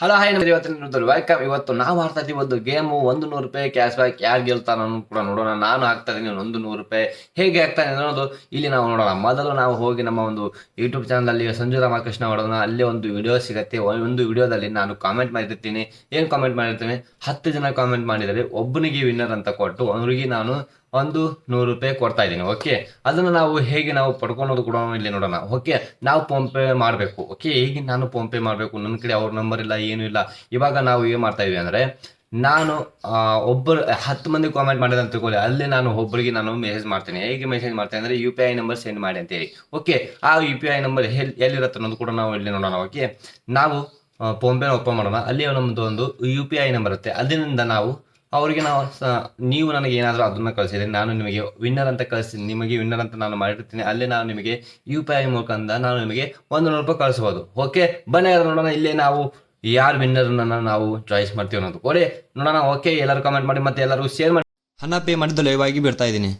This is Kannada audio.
ಹಲೋ, ಹಾಯ್ ನಮಗೆ ಇವತ್ತಿನ ವೆಲ್ಕಮ್ ಇವತ್ತು ನಾವು ಆಡ್ತಾ ಇದ್ದೀವಿ ಒಂದು ಗೇಮು ಒಂದು ನೂರು ರೂಪಾಯಿ ಕ್ಯಾಶ್ ಬ್ಯಾಕ್ ಯಾರು ಗೆಲ್ತಾನೂ ಕೂಡ ನೋಡೋಣ. ನಾನು ಹಾಕ್ತಾ ಇದ್ದೀನಿ ಒಂದು ನೂರು ರೂಪಾಯಿ. ಹೇಗೆ ಆಗ್ತಾನೆ ಅನ್ನೋದು ಇಲ್ಲಿ ನಾವು ನೋಡೋಣ. ಮೊದಲು ನಾವು ಹೋಗಿ ನಮ್ಮ ಒಂದು ಯೂಟ್ಯೂಬ್ ಚಾನಲಲ್ಲಿ ಸಂಜು ರಾಮಕೃಷ್ಣ ಮಾಡೋಣ ಅಲ್ಲಿ ಒಂದು ವಿಡಿಯೋ ಸಿಗುತ್ತೆ. ಒಂದು ವಿಡಿಯೋದಲ್ಲಿ ನಾನು ಕಾಮೆಂಟ್ ಮಾಡಿರ್ತೀನಿ. ಏನು ಕಾಮೆಂಟ್ ಮಾಡಿರ್ತೀನಿ? ಹತ್ತು ಜನ ಕಾಮೆಂಟ್ ಮಾಡಿದರೆ ಒಬ್ಬನಿಗೆ ವಿನ್ನರ್ ಅಂತ ಕೊಟ್ಟು ಅವ್ರಿಗೆ ನಾನು ಒಂದು ನೂರು ರೂಪಾಯಿ ಕೊಡ್ತಾ ಇದ್ದೀನಿ ಓಕೆ ಅದನ್ನು ನಾವು ಹೇಗೆ ನಾವು ಪಡ್ಕೊಳೋದು ಕೂಡ ಇಲ್ಲಿ ನೋಡೋಣ ಓಕೆ ನಾವು ಫೋನ್ಪೇ ಮಾಡಬೇಕು ಓಕೆ ಹೇಗೆ ನಾನು ಫೋನ್ಪೇ ಮಾಡಬೇಕು? ನನ್ನ ಕಡೆ ಅವ್ರ ನಂಬರ್ ಇಲ್ಲ, ಏನೂ ಇಲ್ಲ. ಇವಾಗ ನಾವು ಏನು ಮಾಡ್ತಾ ಇದ್ದೀವಿ ಅಂದರೆ, ನಾನು ಒಬ್ಬರು, ಹತ್ತು ಮಂದಿ ಕಾಮೆಂಟ್ ಮಾಡಿದ ಅಂತ ತಿಳ್ಕೊಳ್ಳಿ. ಅಲ್ಲಿ ನಾನು ಒಬ್ಬರಿಗೆ ನಾನು ಮೆಸೇಜ್ ಮಾಡ್ತೀನಿ. ಹೇಗೆ ಮೆಸೇಜ್ ಮಾಡ್ತೀನಿ ಅಂದರೆ U P I number send ಮಾಡಿ ಅಂತೇಳಿ ಓಕೆ ಆ ಯು ಪಿ ಐ ನಂಬರ್ ಎಲ್ಲಿ ಎಲ್ಲಿರುತ್ತೆ ಅನ್ನೋದು ಕೂಡ ನಾವು ಇಲ್ಲಿ ನೋಡೋಣ ಓಕೆ ನಾವು ಫೋನ್ಪೇನ ಓಪನ್ ಮಾಡೋಣ. ಅಲ್ಲಿ ನಮ್ಮದು ಒಂದು ಯು ಪಿ ಐ ನಂಬರ್ ಇರುತ್ತೆ. ಅಲ್ಲಿಂದ ನಾವು ಅವರಿಗೆ ನಾವು ನೀವು ನನಗೆ ಏನಾದರೂ ಅದನ್ನ ಕಳಿಸಿದ್ರೆ ನಾನು ನಿಮಗೆ ವಿನ್ನರ್ ಅಂತ ಕಳಿಸ್ತೀನಿ ನಿಮಗೆ ವಿನ್ನರ್ ಅಂತ ನಾನು ಮಾಡಿರ್ತೀನಿ. ಅಲ್ಲೇ ನಾನು ನಿಮಗೆ ಯು ಪಿ ಐ ಮೂಲಕ ನಾನು ನಿಮಗೆ ಒಂದು ನೂರು ರೂಪಾಯಿ ಕಳಿಸ್ಬೋದು. ಓಕೆ ಬನ್ನಿ ನೋಡೋಣ. ಇಲ್ಲೇ ನಾವು ಯಾರು ವಿನ್ನರ್ನ ನಾವು ಚಾಯ್ಸ್ ಮಾಡ್ತೀವಿ ಅನ್ನೋದು. ಓರೇ ನೋಡೋಣ. ಓಕೆ ಎಲ್ಲರೂ ಕಮೆಂಟ್ ಮಾಡಿ ಮತ್ತೆ ಎಲ್ಲರೂ ಶೇರ್ ಮಾಡಿ. ಹಣ ಪೇ ಮಾಡಿದ್ದು ಲೈವ್ ಆಗಿ ಬಿಡ್ತಾ ಇದ್ದೀನಿ.